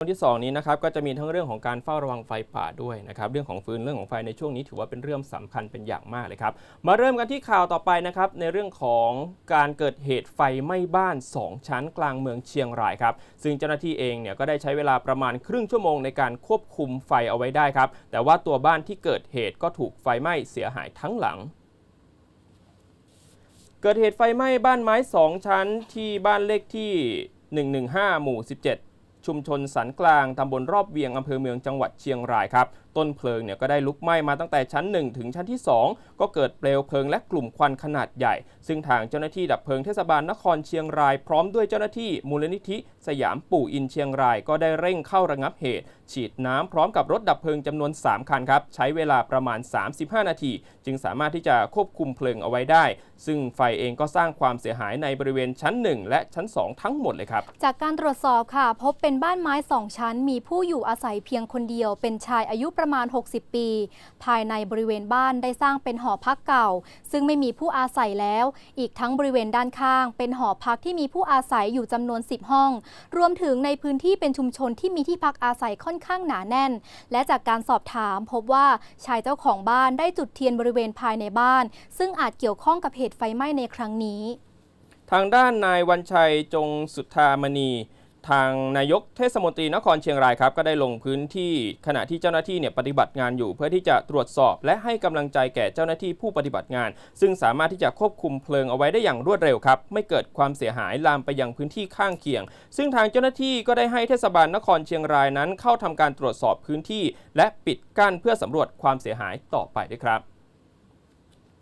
ช่วงที่ 2 นี้นะครับก็จะมีทั้งเรื่องของการเฝ้าระวังไฟป่าด้วยนะครับเรื่องของฟืนเรื่องของไฟในช่วงนี้ถือว่าเป็นเรื่องสำคัญเป็นอย่างมากเลยครับมาเริ่มกันที่ข่าวต่อไปนะครับในเรื่องของการเกิดเหตุไฟไหม้บ้าน 2 ชั้นกลางเมืองเชียงรายครับซึ่งเจ้าหน้าที่เองเนี่ยก็ได้ใช้เวลาประมาณครึ่งชั่วโมงในการควบคุมไฟเอาไว้ได้ครับแต่ว่าตัวบ้านที่เกิดเหตุก็ถูกไฟไหม้เสียหายทั้งหลังเกิดเหตุไฟไหม้บ้านไม้ 2 ชั้นที่บ้านเลขที่ 115 หมู่ 17 ชุมชนสันกลางตำบลรอบเวียงอำเภอเมืองจังหวัดเชียงรายครับ ต้นเพลิงเนี่ยก็ได้ลุกไหม้มาตั้งแต่ชั้น 1 ถึงชั้นที่ 2 ก็เกิดเปลวเพลิงและกลุ่มควันขนาดใหญ่ ซึ่งทางเจ้าหน้าที่ดับเพลิงเทศบาลนครเชียงรายพร้อมด้วยเจ้าหน้าที่มูลนิธิ สยามปู่อินเชียงราย ก็ได้เร่งเข้าระงับเหตุ ฉีดน้ำพร้อมกับรถดับเพลิงจำนวน 3 คันครับ ใช้เวลาประมาณ 35 นาที จึงสามารถที่จะควบคุมเพลิงเอาไว้ได้ ซึ่งไฟเองก็สร้างความเสียหายในบริเวณชั้น 1 และชั้น 2 ทั้งหมดเลยครับ จากการตรวจสอบค่ะ พบเป็นบ้านไม้สองชั้น มีผู้อยู่อาศัยเพียงคนเดียว เป็นชายอายุประมาณ 60 ปี ภายในบริเวณบ้านได้สร้างเป็นหอพักเก่า ซึ่งไม่มีผู้อาศัยแล้ว อีกทั้งบริเวณด้านข้าง เป็นหอพักที่มีผู้อาศัยอยู่จำนวน 10 ห้อง รวมถึงในพื้นที่เป็นชุมชนที่มีที่พักอาศัยค่อนข้างหนาแน่น และจากการสอบถามพบว่าชายเจ้าของบ้านได้จุดเทียนบริเวณภายในบ้าน ซึ่งอาจเกี่ยวข้องกับเหตุไฟไหม้ในครั้งนี้ ทางด้านนายวันชัยจงสุทธามณี ทางนายกเทศมนตรีนครเชียงรายครับก็ได้ลงพื้นที่ขณะที่เจ้าหน้าที่เนี่ยปฏิบัติงานอยู่ เพื่อที่จะตรวจสอบ และให้กำลังใจแก่เจ้าหน้าที่ผู้ปฏิบัติงาน ซึ่งสามารถที่จะควบคุมเพลิงเอาไว้ได้อย่างรวดเร็วครับไม่เกิดความเสียหายลามไปยังพื้นที่ข้างเคียง ซึ่งทางเจ้าหน้าที่ก็ได้ให้เทศบาลนครเชียงรายนั้น เข้าทำการตรวจสอบพื้นที่ และปิดกั้นเพื่อสำรวจความเสียหายต่อไปด้วยครับ